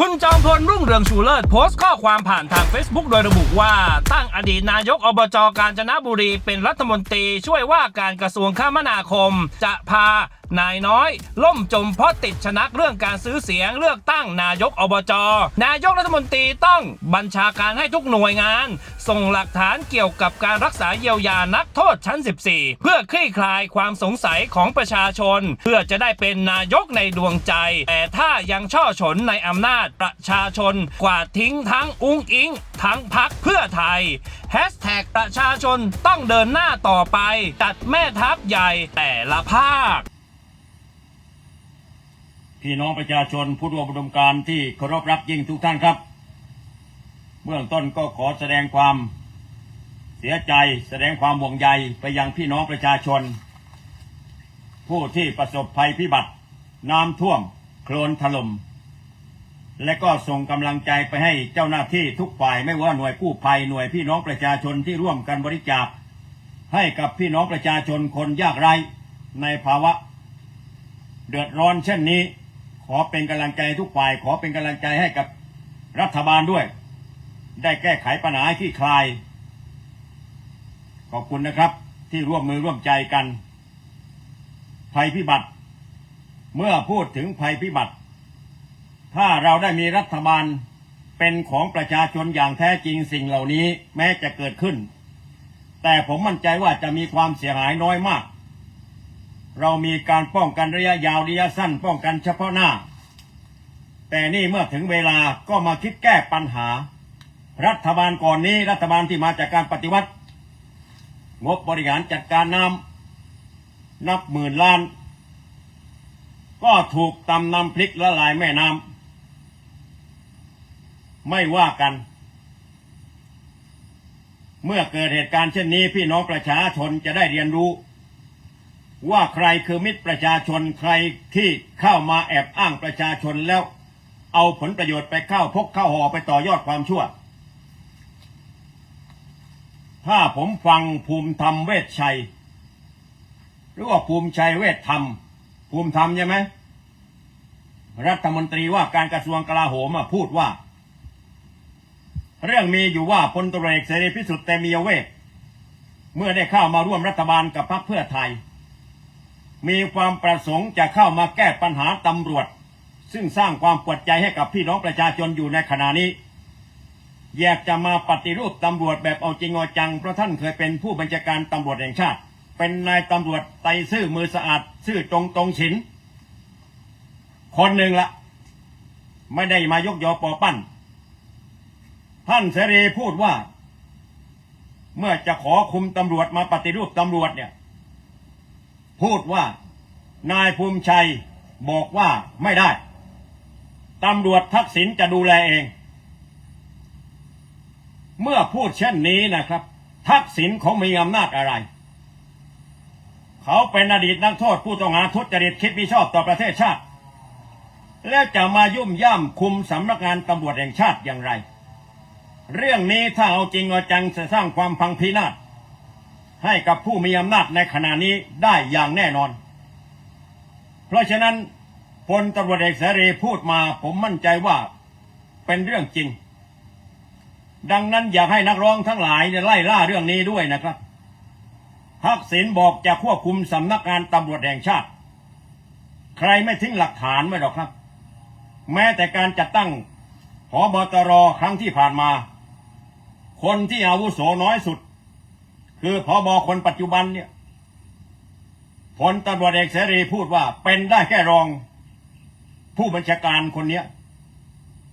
คุณจอมพลรุ่งเรืองชูเลิศโพสต์ข้อความผ่านทาง Facebook โดยระบุว่า ตั้งอดีตนายกอบจกาญจนบุรีเป็นรัฐมนตรีช่วยว่าการกระทรวงคมนาคม จะพานายน้อย ล่มจมเพราะติดชนักเรื่องการซื้อเสียงเลือกตั้งนายกอบจ นายกรัฐมนตรีต้องบัญชาการให้ทุกหน่วยงาน ส่งหลักฐานเกี่ยวกับการรักษาเยียวยานักโทษชั้น 14 เพื่อคลี่คลายความสงสัยของประชาชน เพื่อจะได้เป็นนายกในดวงใจ แต่ถ้ายังช่อฉนในอำนาจประชาชนกวาดทิ้งทั้งอุ้งอิง ทั้งพักเพื่อไทยแฮชแท็กประชาชนต้องเดินหน้าต่อไปจัดแม่ทัพใหญ่แต่ละภาค พี่น้องประชาชนผู้ร่วมอุดมการณ์ที่เคารพรักยิ่งทุกท่านครับ เบื้องต้นก็ขอแสดงความเสียใจแสดงความห่วงใยไปยังพี่น้องประชาชน ผู้ที่ประสบภัยพิบัติ น้ำท่วม โคลนถล่ม และก็ส่งกำลังใจไปให้เจ้าหน้าที่ทุกฝ่ายไม่ว่าหน่วยกู้ภัยหน่วยพี่น้องประชาชนที่ร่วมกันบริจาค ให้กับพี่น้องประชาชนคนยากไร้ในภาวะ เดือดร้อนเช่นนี้ ขอเป็นกำลังใจทุกฝ่าย ขอเป็นกำลังใจให้กับรัฐบาลด้วย ได้แก้ไขปัญหาให้คลี่คลาย ขอบคุณนะครับที่ร่วมมือร่วมใจกัน ภัยพิบัติ เมื่อพูดถึงภัยพิบัติ ถ้าเราได้มีรัฐบาลเป็นของประชาชนอย่างแท้จริงสิ่งเหล่านี้แม้จะเกิดขึ้น แต่ผมมั่นใจว่าจะมีความเสียหายน้อยมาก เรามีการป้องกันระยะยาวระยะสั้นป้องกันเฉพาะหน้า แต่นี่เมื่อถึงเวลาก็มาคิดแก้ปัญหา รัฐบาลก่อนนี้รัฐบาลที่มาจากการปฏิวัติ งบบริหารจัดการน้ำนับหมื่นล้าน ก็ถูกตำน้ำพริกละลายแม่น้ำ ไม่ว่ากัน เมื่อเกิดเหตุการณ์เช่นนี้พี่น้องประชาชนจะได้เรียนรู้ ว่าใครคือมิตรประชาชนใครที่เข้ามาแอบอ้างประชาชนแล้ว เอาผลประโยชน์ไปเข้าพกเข้าห่อไปต่อยอดความชั่ว ถ้าผมฟังภูมิธรรมเวชชัย หรือว่าภูมิชัยเวชธรรม ภูมิธรรมใช่ไหมรัฐมนตรีว่าการกระทรวงกลาโหมพูดว่า เรื่องมีอยู่ว่าพลตรเอกเสรีพิสุทธิ์เตมียเวทเมื่อได้เข้ามาร่วมรัฐบาลกับพรรคเพื่อไทย มีความประสงค์จะเข้ามาแก้ปัญหาตำรวจ ซึ่งสร้างความปวดใจให้กับพี่น้องประชาชนอยู่ในขณะนี้ อยากจะมาปฏิรูปตำรวจแบบเอาจริงเอาจังเพราะท่านเคยเป็นผู้บัญชาการตำรวจแห่งชาติ เป็นนายตำรวจไตซื่อมือสะอาดซื่อตรงตรงฉินคนหนึ่งละไม่ได้มายกยอปอปั้น ท่านเสรีพูดว่า เมื่อจะขอคุมตำรวจมาปฏิรูปตำรวจเนี่ย พูดว่านายภูมิชัยบอกว่าไม่ได้ตำรวจทักษิณจะดูแลเอง เมื่อพูดเช่นนี้นะครับ ทักษิณเขามีอำนาจอะไร เขาเป็นอดีตนักโทษผู้ต้องหาทุจริตคิดมิชอบต่อประเทศชาติ แล้วจะมายุ่มย่ำคุมสำนักงานตำรวจแห่งชาติอย่างไร เรื่องนี้ถ้าเอาจริงเอาจังจะสร้างความพังพินาศให้กับผู้มีอำนาจในขณะนี้ได้อย่างแน่นอน เพราะฉะนั้นพลตำรวจเอกเสรีพูดมาผมมั่นใจว่าเป็นเรื่องจริง ดังนั้นอยากให้นักร้องทั้งหลายไล่ล่าเรื่องนี้ด้วยนะครับทักษิณบอกจะควบคุมสำนักงานตำรวจแห่งชาติ ใครไม่ทิ้งหลักฐานไว้หรอกครับ แม้แต่การจัดตั้งพบตรครั้งที่ผ่านมา คนที่อาวุโสน้อยสุด คือพอบอคนปัจจุบันเนี่ยพลตำรวจเอกเสรีพูดว่าเป็นได้แค่รองผู้บัญชาการคนเนี้ย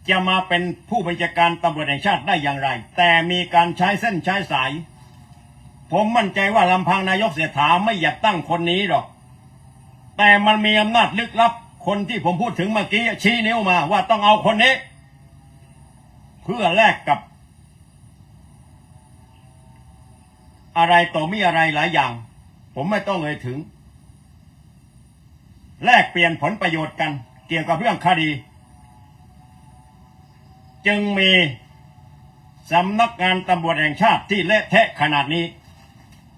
จะมาเป็นผู้บัญชาการตำรวจแห่งชาติได้อย่างไร แต่มีการใช้เส้นใช้สาย ผมมั่นใจว่าลำพังนายกเสถาไม่อยากตั้งคนนี้หรอก แต่มันมีอำนาจลึกลับ คนที่ผมพูดถึงเมื่อกี้ชี้นิ้วมาว่าต้องเอาคนนี้ เพื่อแลกกับ อะไรต่อมีอะไรหลายอย่าง ผมไม่ต้องเอ่ยถึง แลกเปลี่ยนผลประโยชน์กัน เกี่ยวกับเรื่องคดี จึงมีสำนักงานตำรวจแห่งชาติที่เละเทะขนาดนี้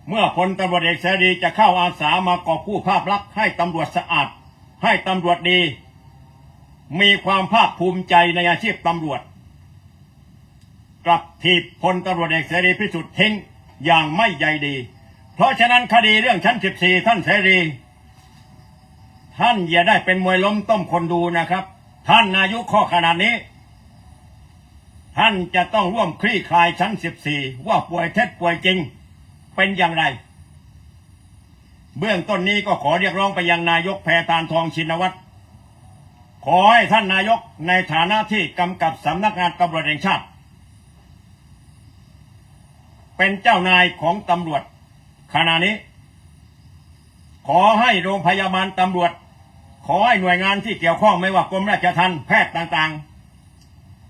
เมื่อพลตำรวจเอกเสรีจะเข้าอาสามากอบกู้ภาพลักษณ์ให้ตำรวจสะอาด ให้ตำรวจดี มีความภาคภูมิใจในอาชีพตำรวจ กลับถีบพลตำรวจเอกเสรีพิสุทธิ์ทิ้ง อย่างไม่ใยดี เพราะฉะนั้นคดีเรื่องชั้น 14 ท่านเสรี ท่านอย่าได้เป็นมวยล้มต้มคนดูนะครับ ท่านนายกข้อขนาดนี้ ท่านจะต้องร่วมคลี่คลายชั้น 14 ว่าป่วยเท็จป่วยจริงเป็นอย่างไร เบื้องต้นนี้ก็ขอเรียกร้องไปยังนายกแพทานทองชินวัตรขอให้ท่านนายกในฐานะที่กำกับสำนักงานตำรวจแห่งชาติ เป็นเจ้านายของตำรวจขณะนี้ ขอให้โรงพยาบาลตำรวจ ขอให้หน่วยงานที่เกี่ยวข้องไม่ว่ากรมราชทัณฑ์แพทย์ต่าง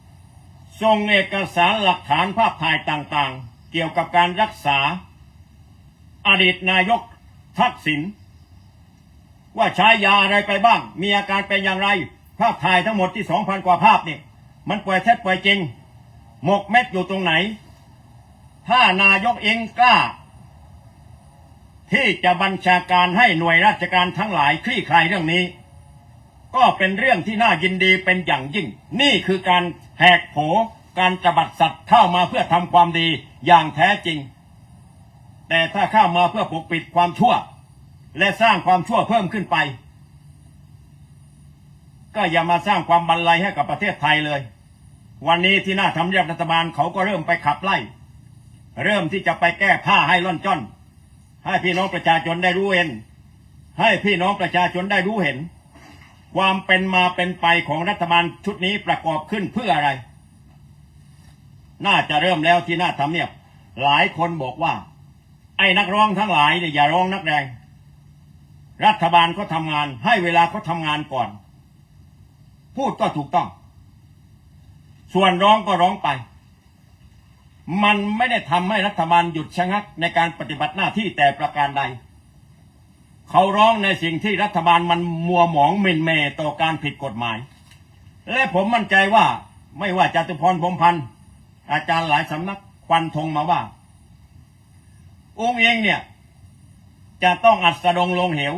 ๆส่งเอกสารหลักฐานภาพถ่ายต่างๆ เกี่ยวกับการรักษา อดีตนายกทักษิณว่าใช้ยาอะไรไปบ้าง มีอาการเป็นอย่างไร ภาพถ่ายทั้งหมดที่สองพันกว่าภาพนี่ มันป่วยเท็จป่วยจริง หมกเม็ดอยู่ตรงไหน ถ้านายกเองกล้า ที่จะบัญชาการให้หน่วยราชการทั้งหลายคลี่คลายเรื่องนี้ ก็เป็นเรื่องที่น่ายินดีเป็นอย่างยิ่ง นี่คือการแหกโผการจะบัดสัตว์เข้ามาเพื่อทำความดีอย่างแท้จริง แต่ถ้าเข้ามาเพื่อปกปิดความชั่ว และสร้างความชั่วเพิ่มขึ้นไป ก็อย่ามาสร้างความบันไลให้กับประเทศไทยเลย วันนี้ที่หน้าทำเนียบรัฐบาลเขาก็เริ่มไปขับไล่ เริ่มที่จะไปแก้ผ้าให้ล่อนจ้อน ให้พี่น้องประชาชนได้รู้เห็น ให้พี่น้องประชาชนได้รู้เห็น ความเป็นมาเป็นไปของรัฐบาลชุดนี้ประกอบขึ้นเพื่ออะไร น่าจะเริ่มแล้วที่น้าทำเนียบหลายคนบอกว่า ไอ้นักร้องทั้งหลายเนี่ยอย่าร้องนักแรง รัฐบาลก็ทำงาน ให้เวลาเขาทำงานก่อน พูดก็ถูกต้อง ส่วนร้องก็ร้องไป มันไม่ได้ทำให้รัฐบาลหยุดชะงักในการปฏิบัติหน้าที่แต่ประการใด เขาร้องในสิ่งที่รัฐบาลมันมัวหมองหมินเมต่อการผิดกฎหมาย และผมมั่นใจว่าไม่ว่าจตุพรพรมพันธ์อาจารย์หลายสำนักควันธงมาว่า องค์เองเนี่ย จะต้องอัดสะดงลงเหว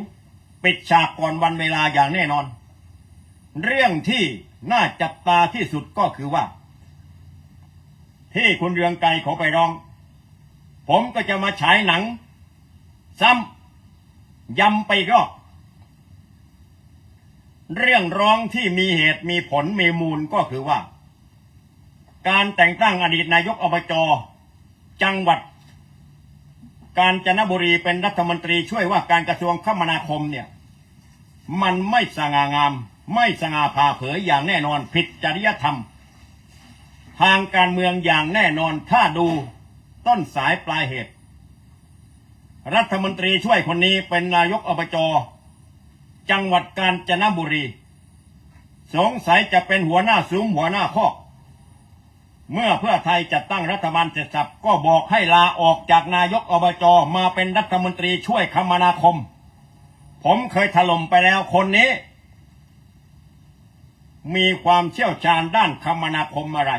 ปิดฉากก่อนวันเวลาอย่างแน่นอน เรื่องที่น่าจับตาที่สุดก็คือว่า ที่คุณเรืองไกรเขาไปร้อง ผมก็จะมาฉายหนัง ซ้ำยำไปกรอบเรื่องร้องที่มีเหตุมีผลมีมูลก็คือว่า การแต่งตั้งอดีตนายกอบจจังหวัด กาญจนบุรีเป็นรัฐมนตรีช่วยว่าการกระทรวงคมนาคมเนี่ย มันไม่สง่างาม ไม่สง่าผ่าเผยอย่างแน่นอนผิดจริยธรรม ทางการเมืองอย่างแน่นอนถ้าดูต้นสายปลายเหตุ รัฐมนตรีช่วยคนนี้เป็นนายกอบจ จังหวัดกาญจนบุรี สงสัยจะเป็นหัวหน้าซุ้มหัวหน้าคอกเมื่อเพื่อไทยจัดตั้งรัฐบาลเสร็จสับก็บอกให้ลาออกจากนายกอบจมาเป็นรัฐมนตรีช่วยคมนาคม ผมเคยถล่มไปแล้วคนนี้ มีความเชี่ยวชาญด้านคมนาคมอะไร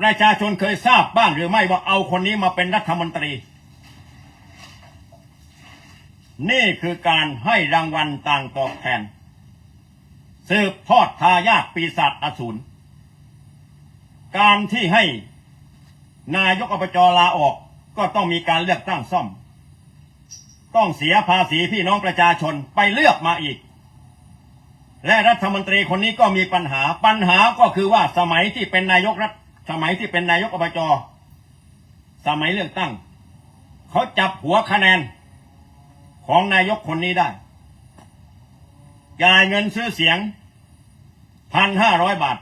ประชาชนเคยทราบบ้างหรือไม่ว่าเอาคนนี้มาเป็นรัฐมนตรี นี่คือการให้รางวัลต่างตอบแทน สืบทอดทายาทปีศาจอสูรการที่ให้นายกอบจลาออกก็ต้องมีการเลือกตั้งซ่อม ต้องเสียภาษีพี่น้องประชาชนไปเลือกมาอีก และรัฐมนตรีคนนี้ก็มีปัญหาปัญหาก็คือว่าสมัยที่เป็นนายกรัฐ สมัยที่เป็นนายกอบจสมัยเลือกตั้ง เขาจับหัวคะแนน ของนายกคนนี้ได้จ่ายเงินซื้อเสียงพันห้าร้อยบาท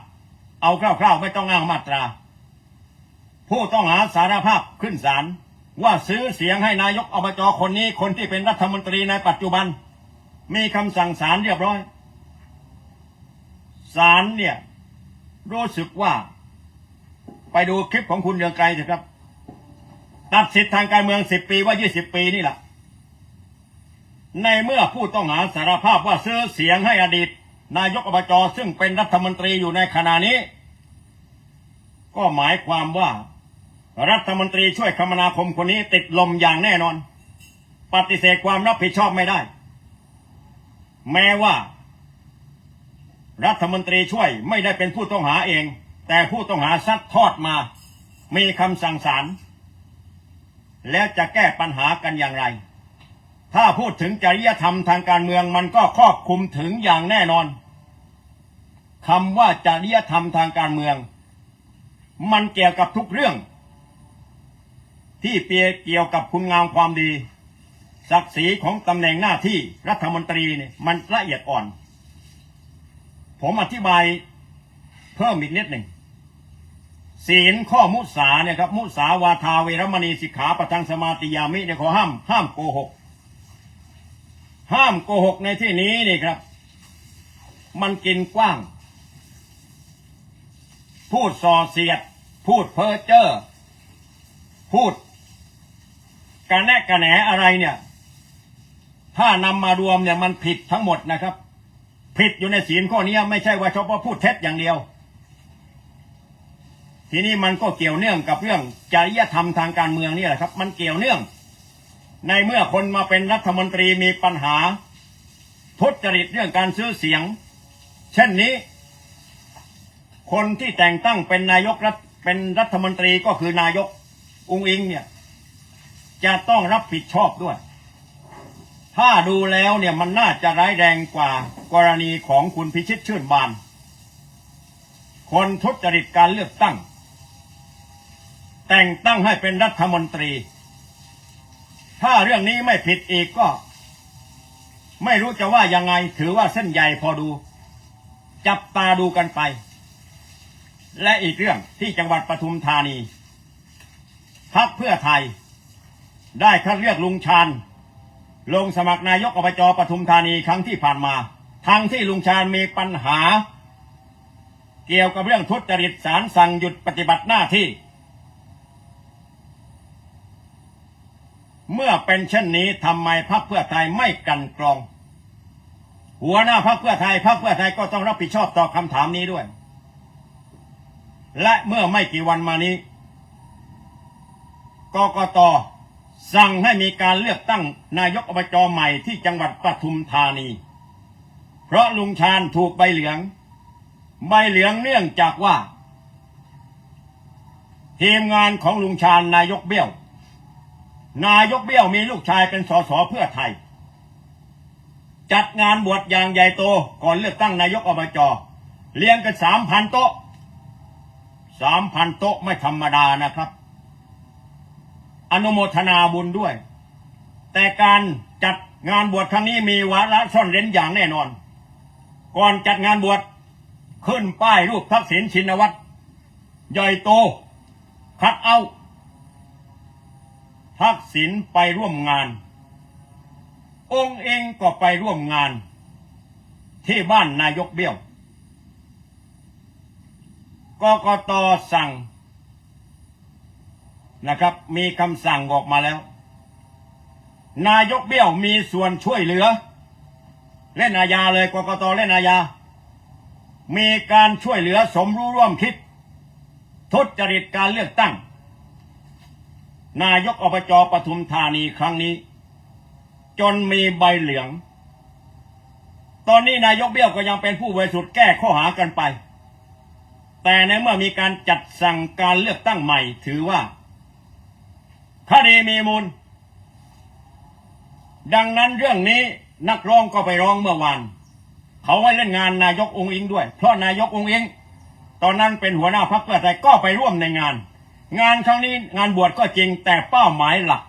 เอาคร่าวๆ ไม่ต้องอ้างมาตรา ผู้ต้องหาสารภาพขึ้นศาลว่าซื้อเสียงให้นายกอบจคนนี้คนที่เป็นรัฐมนตรีในปัจจุบัน มีคำสั่งศาลเรียบร้อยศาลเนี่ย รู้สึกว่า ไปดูคลิปของคุณเรืองไกรเถอะครับ ตัดสิทธิทางการเมืองสิบปีว่ายี่สิบปีนี่แหละในเมื่อผู้ต้องหาสารภาพว่าซื้อเสียงให้อดีต นายกอบจซึ่งเป็นรัฐมนตรีอยู่ในขณะนี้ ก็หมายความว่า รัฐมนตรีช่วยคมนาคมคนนี้ติดลมอย่างแน่นอน ปฏิเสธความรับผิดชอบไม่ได้ แม้ว่า รัฐมนตรีช่วยไม่ได้เป็นผู้ต้องหาเอง แต่ผู้ต้องหาซัดทอดมา มีคำสั่งศาลแล้วจะแก้ปัญหากันอย่างไร ถ้าพูดถึงจริยธรรมทางการเมืองมันก็ครอบคลุมถึงอย่างแน่นอนคำว่าจริยธรรมทางการเมือง มันเกี่ยวกับทุกเรื่อง ที่เปียเกี่ยวกับคุณงามความดี ศักดิ์ศรีของตำแหน่งหน้าที่รัฐมนตรีเนี่ยมันละเอียดอ่อน ผมอธิบาย เพิ่มอีกนิดหนึ่งศีลข้อมุสาเนี่ยครับ มุสาวาทาเวรมณีสิกขาปะทังสมาติยามิเนี่ยขอห้าม ห้ามโกหก ห้ามโกหกในที่นี้นี่ครับ มันกินกว้าง พูดส่อเสียด พูดเพ้อเจ้อพูดกระแนะกระแหนอะไรเนี่ย ถ้านำมารวมเนี่ยมันผิดทั้งหมดนะครับ ผิดอยู่ในศีลข้อนี้ไม่ใช่ว่าเฉพาะพูดเท็จอย่างเดียว ทีนี้มันก็เกี่ยวเนื่องกับเรื่องจริยธรรมทางการเมืองนี่แหละครับ มันเกี่ยวเนื่อง ในเมื่อคนมาเป็นรัฐมนตรีมีปัญหาทุจริตเรื่องการซื้อเสียง เช่นนี้ คนที่แต่งตั้งเป็นนายกรัฐเป็นรัฐมนตรีก็คือนายกอุงอิงเนี่ยจะต้องรับผิดชอบด้วย ถ้าดูแล้วเนี่ยมันน่าจะร้ายแรงกว่ากรณีของคุณพิชิตชื่นบาน คนทุจริตการเลือกตั้ง แต่งตั้งให้เป็นรัฐมนตรี ถ้าเรื่องนี้ไม่ผิดอีกก็ ไม่รู้จะว่ายังไงถือว่าเส้นใหญ่พอดู จับตาดูกันไป และอีกเรื่องที่จังหวัดปทุมธานีพักเพื่อไทย ได้คัดเลือกลุงชาญลงสมัครนายกอบจปทุมธานีครั้งที่ผ่านมา ทั้งที่ลุงชาญมีปัญหา เกี่ยวกับเรื่องทุจริตสารสั่งหยุดปฏิบัติหน้าที่ เมื่อเป็นเช่นนี้ทำไมพรรคเพื่อไทยไม่กันกรอง หัวหน้าพรรคเพื่อไทยพรรคเพื่อไทยก็ต้องรับผิดชอบต่อคำถามนี้ด้วย และเมื่อไม่กี่วันมานี้กกตสั่งให้มีการเลือกตั้งนายกอบจใหม่ที่จังหวัดปทุมธานี เพราะลุงชาญถูกใบเหลือง ใบเหลืองเนื่องจากว่า ทีมงานของลุงชาญนายกเบี้ยว นายกเบี้ยวมีลูกชายเป็นสสเพื่อไทย จัดงานบวชอย่างใหญ่โตก่อนเลือกตั้งนายกอบจเลี้ยงกันสามพันโต๊ะสามพันโต๊ะไม่ธรรมดานะครับ อนุโมทนาบุญด้วย แต่การจัดงานบวชครั้งนี้มีวาระซ่อนเร้นอย่างแน่นอน ก่อนจัดงานบวชขึ้นป้ายรูปทักษิณชินวัตรใหญ่โตคัดเอา ทักษิณไปร่วมงาน องค์เองก็ไปร่วมงาน ที่บ้านนายกเบี้ยวกกตสั่งนะครับ มีคำสั่งออกมาแล้ว นายกเบี้ยวมีส่วนช่วยเหลือ เล่นอาญาเลยกกตเล่นอาญา มีการช่วยเหลือสมรู้ร่วมคิด ทุจริตการเลือกตั้ง นายกอบจปทุมธานีครั้งนี้ จนมีใบเหลือง ตอนนี้นายกเบี้ยวก็ยังเป็นผู้บริสุทธิ์แก้ข้อหากันไป แต่ในเมื่อมีการจัดสั่งการเลือกตั้งใหม่ ถือว่าคดีมีมูล ดังนั้นเรื่องนี้นักร้องก็ไปร้องเมื่อวานเขาให้เล่นงานนายกองค์อิงด้วย เพราะนายกองค์อิง ตอนนั้นเป็นหัวหน้าพรรคเพื่อไทยก็ไปร่วมในงาน งานครั้งนี้งานบวชก็จริงแต่เป้าหมายหลัก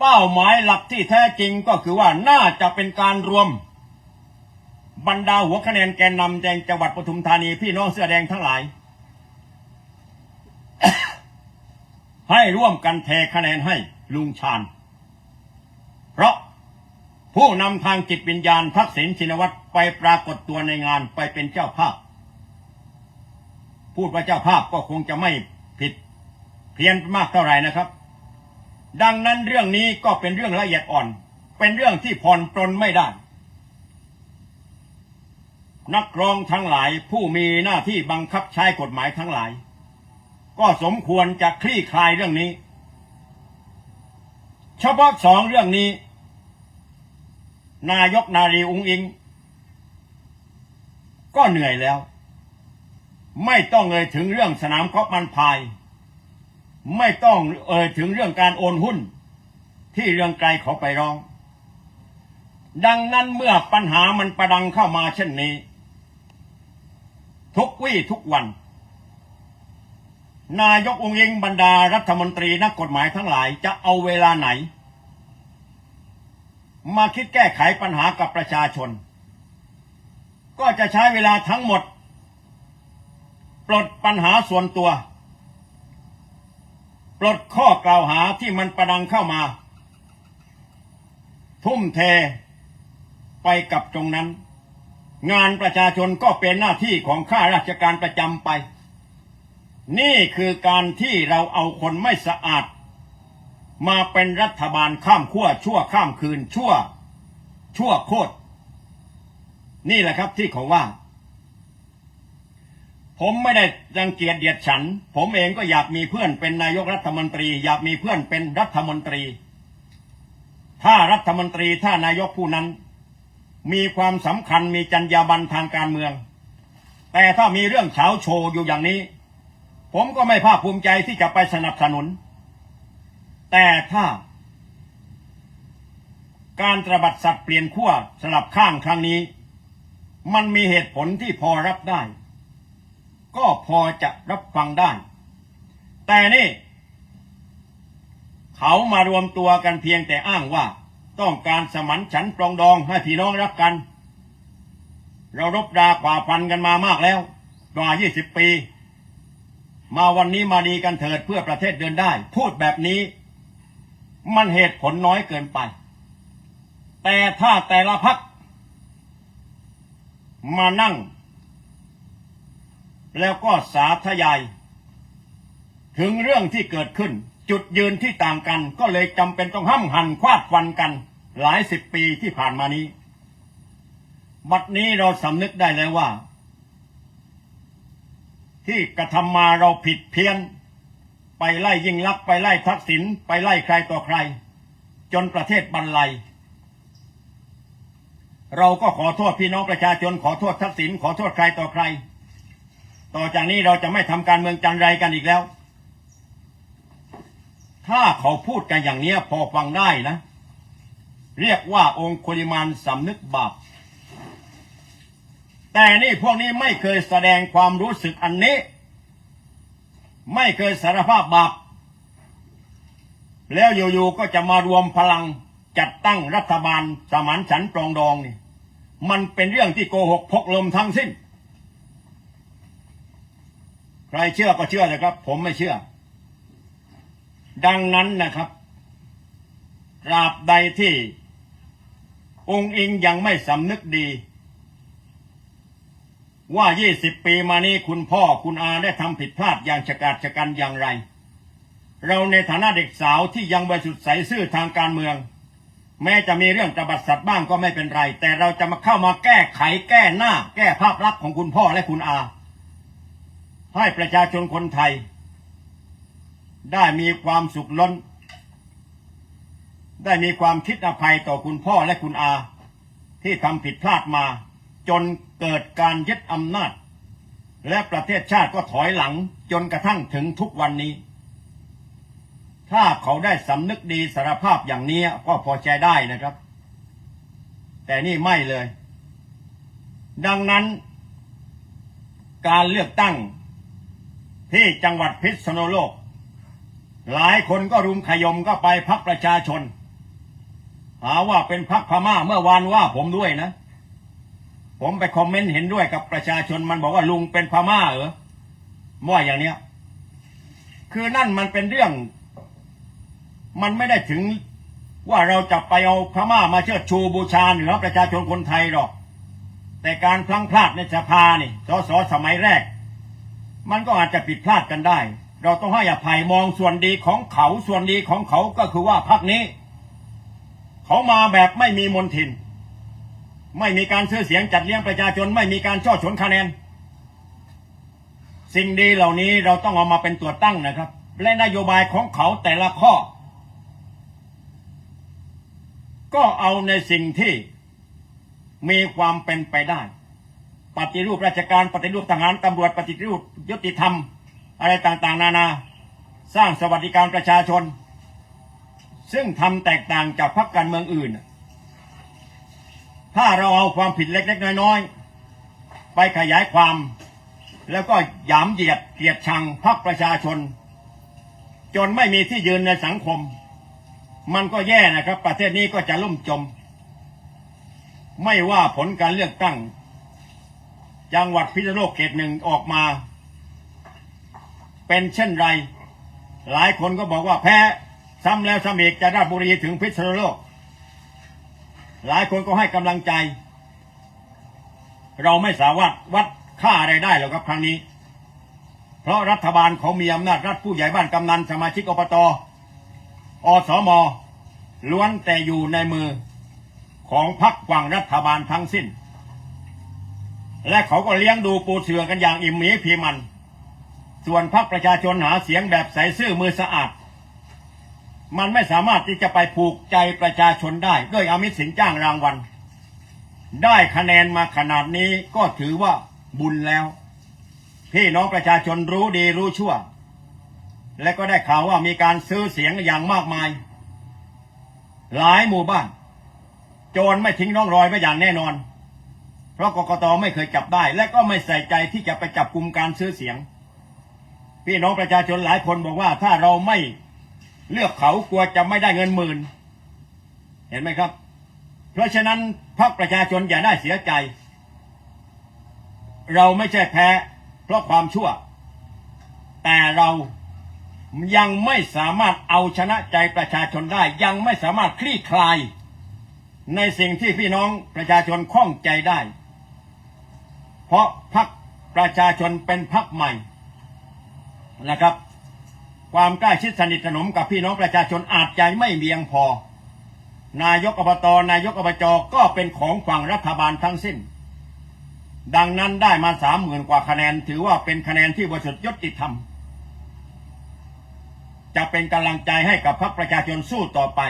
เป้าหมายหลักที่แท้จริงก็คือว่าน่าจะเป็นการรวม บรรดาหัวคะแนนแกนนำแดงจังหวัดปทุมธานีพี่น้องเสื้อแดงทั้งหลาย ให้ร่วมกันเทคะแนนให้ลุงชาญ เพราะผู้นำทางจิตวิญญาณทักษิณชินวัตรไปปรากฏตัวในงานไปเป็นเจ้าภาพ พูดว่าเจ้าภาพก็คงจะไม่ผิดเพี้ยนมากเท่าไหร่นะครับ ดังนั้นเรื่องนี้ก็เป็นเรื่องละเอียดอ่อน เป็นเรื่องที่ผ่อนปรนไม่ได้ นักร้องทั้งหลายผู้มีหน้าที่บังคับใช้กฎหมายทั้งหลาย ก็สมควรจะคลี่คลายเรื่องนี้ เฉพาะสองเรื่องนี้ นายกนารีอุงอิง ก็เหนื่อยแล้ว ไม่ต้องเอ่ยถึงเรื่องสนามกอล์ฟมันพาย ไม่ต้องเอ่ยถึงเรื่องการโอนหุ้น ที่เรื่องไกลขาไปร้อง ดังนั้นเมื่อปัญหามันประดังเข้ามาเช่นนี้ ทุกวี่ทุกวัน นายกองค์ยิงบรรดารัฐมนตรีนักกฎหมายทั้งหลายจะเอาเวลาไหน มาคิดแก้ไขปัญหากับประชาชน ก็จะใช้เวลาทั้งหมด ปลดปัญหาส่วนตัว ปลดข้อกล่าวหาที่มันประดังเข้ามา ทุ่มเทไปกับตรงนั้น งานประชาชนก็เป็นหน้าที่ของข้าราชการประจำไป นี่คือการที่เราเอาคนไม่สะอาด มาเป็นรัฐบาลข้ามขั้วชั่วข้ามคืนชั่ว ชั่วโคตรนี่แหละครับที่เขาว่า ผมไม่ได้รังเกียจเดียดฉัน ผมเองก็อยากมีเพื่อนเป็นนายกรัฐมนตรี อยากมีเพื่อนเป็นรัฐมนตรี ถ้ารัฐมนตรีถ้านายกผู้นั้น มีความสำคัญมีจรรยาบรรณทางการเมือง แต่ถ้ามีเรื่องเฉาโชว์อยู่อย่างนี้ ผมก็ไม่ภาคภูมิใจที่จะไปสนับสนุน แต่ถ้า การตระบัดสัตว์เปลี่ยนขั้วสลับข้างครั้งนี้ มันมีเหตุผลที่พอรับได้ ก็พอจะรับฟังได้ แต่นี่ เขามารวมตัวกันเพียงแต่อ้างว่า ต้องการสมันฉันปรองดองให้พี่น้องรักกัน เรารบราฝ่าฟันกันมามากแล้ว กว่า 20 ปี มาวันนี้มาดีกันเถิดเพื่อประเทศเดินได้ พูดแบบนี้ มันเหตุผลน้อยเกินไป แต่ถ้าแต่ละพักมานั่ง แล้วก็สาธยาย ถึงเรื่องที่เกิดขึ้น จุดยืนที่ต่างกันก็เลยจำเป็นต้องห้ำหันควาดฟันกัน หลายสิบปีที่ผ่านมานี้ บัดนี้เราสำนึกได้แล้วว่า ที่กระทำมาเราผิดเพี้ยน ไปไล่ยิ่งลักไปไล่ทักษิณไปไล่ใครต่อใคร จนประเทศบรรลัยเราก็ขอโทษพี่น้องประชาชนขอโทษทักษิณขอโทษใครต่อใคร ต่อจากนี้เราจะไม่ทำการเมืองจันไรกันอีกแล้ว ถ้าเขาพูดกันอย่างเนี้ยพอฟังได้นะ เรียกว่าองคุลิมานสำนึกบาปแต่นี่พวกนี้ไม่เคยแสดงความรู้สึกอันนี้ ไม่เคยสารภาพบาปแล้วอยู่ๆก็จะมารวมพลังจัดตั้งรัฐบาลสมานฉันปรองดองนี่มันเป็นเรื่องที่โกหกพกลมทั้งสิ้น ใครเชื่อก็เชื่อนะครับ ผมไม่เชื่อ ดังนั้นนะครับตราบใดที่ องค์อิงยังไม่สำนึกดี ว่า20ปีมานี้คุณพ่อคุณอาได้ทำผิดพลาดอย่างฉกาจฉกันอย่างไร เราในฐานะเด็กสาวที่ยังบริสุทธิ์ใสซื่อทางการเมือง แม้จะมีเรื่องตบัดสัตว์บ้างก็ไม่เป็นไร แต่เราจะมาเข้ามาแก้ไขแก้หน้า แก้ภาพลักษณ์ของคุณพ่อและคุณอา ให้ประชาชนคนไทย ได้มีความสุขล้น ได้มีความคิดอภัยต่อคุณพ่อและคุณอา ที่ทำผิดพลาดมา จนเกิดการยึดอำนาจ และประเทศชาติก็ถอยหลังจนกระทั่งถึงทุกวันนี้ ถ้าเขาได้สำนึกดีสารภาพอย่างนี้ก็พอใจได้นะครับ แต่นี่ไม่เลย ดังนั้นการเลือกตั้ง ที่จังหวัดพิษณุโลก หลายคนก็รุมขยมก็ไปพักประชาชน หาว่าเป็นพักพม่าเมื่อวานว่าผมด้วยนะ ผมไปคอมเมนต์เห็นด้วยกับประชาชนมันบอกว่าลุงเป็นพม่าเหรอว่าอย่างเนี้ย คือนั่นมันเป็นเรื่อง มันไม่ได้ถึงว่าเราจะไปเอาพม่ามาเชิดชูบูชาเหนือประชาชนคนไทยหรอก แต่การพลั้งพลาดในสภานี่สสสมัยแรก มันก็อาจจะผิดพลาดกันได้ เราต้องให้อภัยมองส่วนดีของเขาส่วนดีของเขาก็คือว่าพักนี้ เขามาแบบไม่มีมนทิน ไม่มีการซื้อเสียงจัดเลี้ยงประชาชน ไม่มีการช่อฉนคะแนน สิ่งดีเหล่านี้เราต้องเอามาเป็นตัวตั้งนะครับ และนโยบายของเขาแต่ละข้อ ก็เอาในสิ่งที่มีความเป็นไปได้ ปฏิรูปราชการปฏิรูปทหารตำรวจปฏิรูปยุติธรรม อะไรต่างๆ นานา สร้างสวัสดิการประชาชน ซึ่งทำแตกต่างจากพรรคการเมืองอื่น ถ้าเราเอาความผิดเล็กๆน้อยๆ ไปขยายความ แล้วก็หยามเหยียดเกลียดชังพรรคประชาชน จนไม่มีที่ยืนในสังคม มันก็แย่นะครับ ประเทศนี้ก็จะล่มจม ไม่ว่าผลการเลือกตั้ง จังหวัดพิษณุโลกเขตหนึ่งออกมา เป็นเช่นไร หลายคนก็บอกว่าแพ้ซ้ำแล้วซ้ำอีกจะราชบุรีถึงพิษณุโลก หลายคนก็ให้กำลังใจ เราไม่สามารถวัดค่าอะไรได้หรอกครับครั้งนี้ เพราะรัฐบาลเขามีอำนาจรัฐผู้ใหญ่บ้านกำนันสมาชิกอบตอสมล้วนแต่อยู่ในมือของพรรคฝั่งรัฐบาลทั้งสิ้น และเขาก็เลี้ยงดูปูเสือกันอย่างอิ่มหมีพีมัน ส่วนพรรคประชาชนหาเสียงแบบใสซื่อมือสะอาด มันไม่สามารถที่จะไปผูกใจประชาชนได้ ด้วยอามิตสินจ้างรางวัล ได้คะแนนมาขนาดนี้ก็ถือว่าบุญแล้ว พี่น้องประชาชนรู้ดีรู้ชั่ว และก็ได้ข่าวว่ามีการซื้อเสียงอย่างมากมาย หลายหมู่บ้าน โจรไม่ทิ้งร่องรอยไว้อย่างแน่นอน เพราะกกตไม่เคยจับได้ และก็ไม่ใส่ใจที่จะไปจับกลุ่มการซื้อเสียง พี่น้องประชาชนหลายคนบอกว่าถ้าเราไม่เลือกเขากลัวจะไม่ได้เงินหมื่น เห็นไหมครับ เพราะฉะนั้นพรรคประชาชนอย่าได้เสียใจ เราไม่ใช่แพ้ เพราะความชั่ว แต่เรายังไม่สามารถเอาชนะใจประชาชนได้ ยังไม่สามารถคลี่คลาย ในสิ่งที่พี่น้องประชาชนข้องใจได้ เพราะพรรคประชาชนเป็นพรรคใหม่นะครับ ความใกล้ชิดสนิทสนมกับพี่น้องประชาชนอาจใจไม่เพียงพอ นายกอบตนายกอบจก็เป็นของฝั่งรัฐบาลทั้งสิ้น ดังนั้นได้มาสามหมื่นกว่าคะแนน ถือว่าเป็นคะแนนที่บริสุทธิ์ยุติธรรม จะเป็นกำลังใจให้กับพรรคประชาชนสู้ต่อไป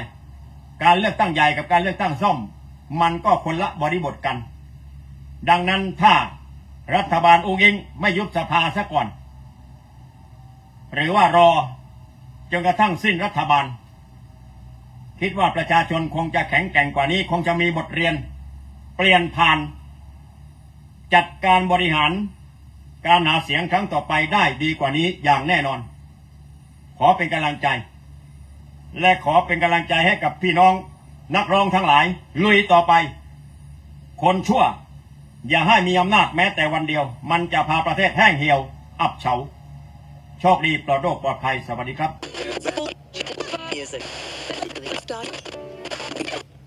การเลือกตั้งใหญ่กับการเลือกตั้งซ่อม มันก็คนละบริบทกัน ดังนั้นถ้า รัฐบาลองค์อิงไม่ยุบสภาซะก่อน หรือว่ารอจนกระทั่งสิ้นรัฐบาล คิดว่าประชาชนคงจะแข็งแกร่งกว่านี้ คงจะมีบทเรียน เปลี่ยนผ่าน จัดการบริหาร การหาเสียงครั้งต่อไปได้ดีกว่านี้อย่างแน่นอน ขอเป็นกำลังใจ และขอเป็นกำลังใจให้กับพี่น้อง นักร้องทั้งหลาย ลุยต่อไป คนชั่ว อย่าให้มีอำนาจแม้แต่วันเดียว มันจะพาประเทศแห้งเหี่ยว อับเฉา โชคดีปลอดโรคปลอดภัยสวัสดีครับ